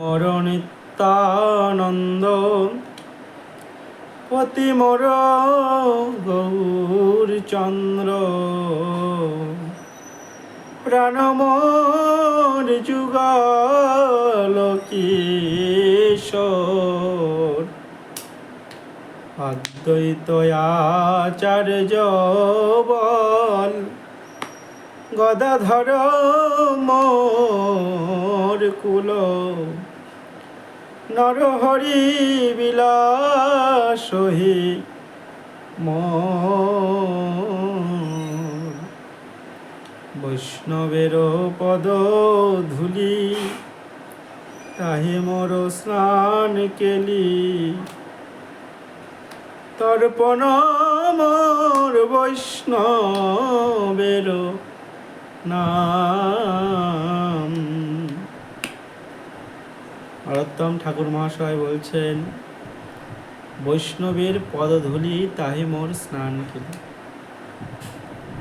মরণিত্যানন্দ পতি মর গৌরচন্দ্র প্রাণমোর যুগল কিশোর অদ্বৈত আচার্য বল গদাধর মোর কুল। নরহরি বিলাসহি বৈষ্ণবের পদ ধুলি তাহে মোর স্নান কেলি। তর্পণ মোর বৈষ্ণবের নাম। নরোত্তম ঠাকুর মহাশয় বলছেন, বৈষ্ণবের পদধূলি তাহে মোর স্নান কেলি।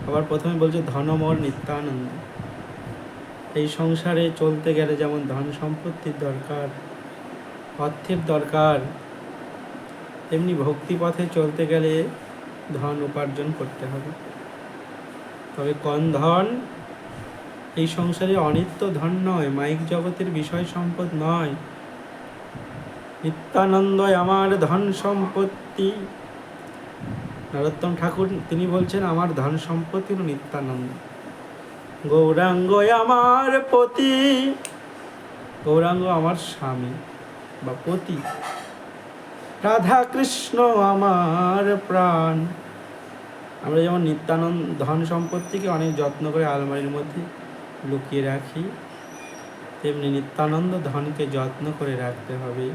আবার প্রথমে বলছে ধনমোর নিত্যানন্দ। এই সংসারে চলতে গেলে যেমন ধন সম্পত্তির দরকার, অর্থের দরকার, তেমনি ভক্তি পথে চলতে গেলে ধন উপার্জন করতে হবে। তবে কোন ধন এই সংসারে অনিত্য ধন নয়, মাইক জগতের বিষয় সম্পদ নয়। নিত্যানন্দয় আমার ধন সম্পত্তি। নরোত্তম ঠাকুর, তিনি বলছেন, আমার ধন সম্পত্তি হলো নিত্যানন্দ। গৌরাঙ্গ আমার পতি। গৌরাঙ্গ আমার স্বামী বা পতি। রাধা কৃষ্ণ আমার প্রাণ। আমরা যেমন নিত্যানন্দ, ধন সম্পত্তিকে অনেক যত্ন করে আলমারির মধ্যে লুকিয়ে রাখি। তেমনি নিত্যানন্দ ধনকে যত্ন করে রাখতে হবে।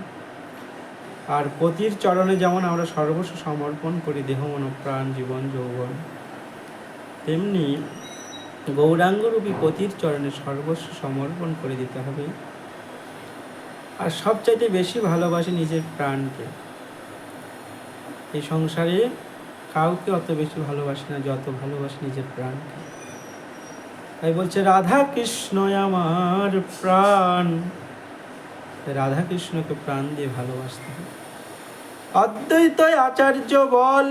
আর পতির চরণে যেমন আমরা সর্বস্ব সমর্পণ করি দেহ, মন, প্রাণ, জীবন, যৌবন, তেমনি গৌরাঙ্গরূপী পতির চরণে সর্বস্ব সমর্পণ করে দিতে হবে। আর সবচাইতে বেশি ভালোবাসি নিজের প্রাণকে। এই সংসারে কাউকে অত বেশি ভালোবাসি না, যত ভালোবাসি নিজের প্রাণকে। তাই বলছে, রাধা কৃষ্ণ আমার প্রাণ। রাধা কৃষ্ণকে প্রাণ দিয়ে ভালোবাসতে হবে অদ্বৈত আচার্য বল,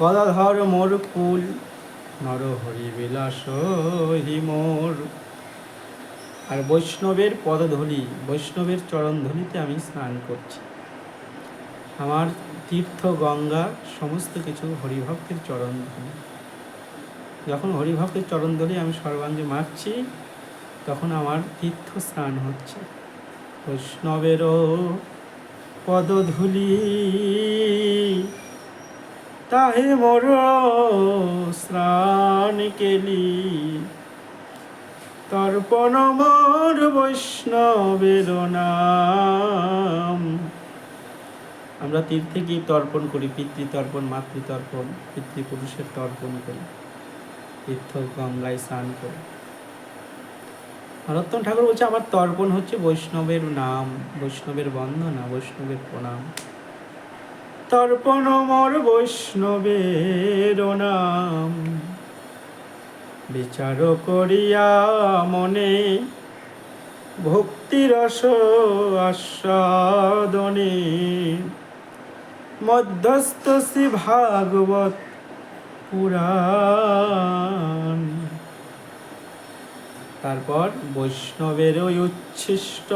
গদাধর মোর কুল, নর হরি বিলাস মোর। আর বৈষ্ণবের পদধূলি বৈষ্ণবের চরণধূলিতে আমি স্নান করছি। আমার তীর্থ গঙ্গা, সমস্ত কিছু হরিভক্তের চরণধূলি যখন হরিভক্তের চরণ ধরে আমি সর্বাঙ্গে মারছি, তখন আমার তীর্থ স্নান হচ্ছে। বৈষ্ণবেরও পদধূলি, তাহে মোর স্নান কেলি। তর্পণ মোর বৈষ্ণবের নাম। আমরা তীর্থে গিয়ে তর্পণ করি, পিতৃতর্পণ, মাতৃতর্পণ, পিতৃপুরুষের তর্পণ করি। তীর্থ গঙ্গায় স্নান করি। নরোত্তম ঠাকুর বলছে, আমার তর্পণ হচ্ছে বৈষ্ণবের নাম, বৈষ্ণবের বন্দনা, বৈষ্ণবের প্রণাম। তর্পণ মোর বৈষ্ণবের নাম। বিচার করিয়া মনে ভক্তিরস আস্বাদনে। মধ্যস্থ শ্রী ভাগবত পুরাণ। তারপর বৈষ্ণবের ওই উচ্ছিষ্ট,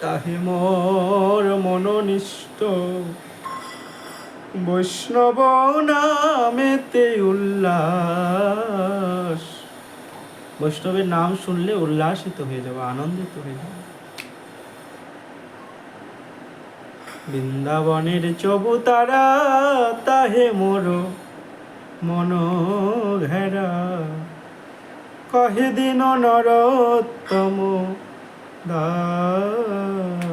তাহে মোর মনোনিষ্ট বৈষ্ণব নামেতে উল্লাস। বৈষ্ণবের নাম শুনলে উল্লাসিত হয়ে যাবে, আনন্দিত হয়ে যাবে। বৃন্দাবনের চবুতারা তাহে মোর মন ঘেরা কহে দিন নরোত্তম দাস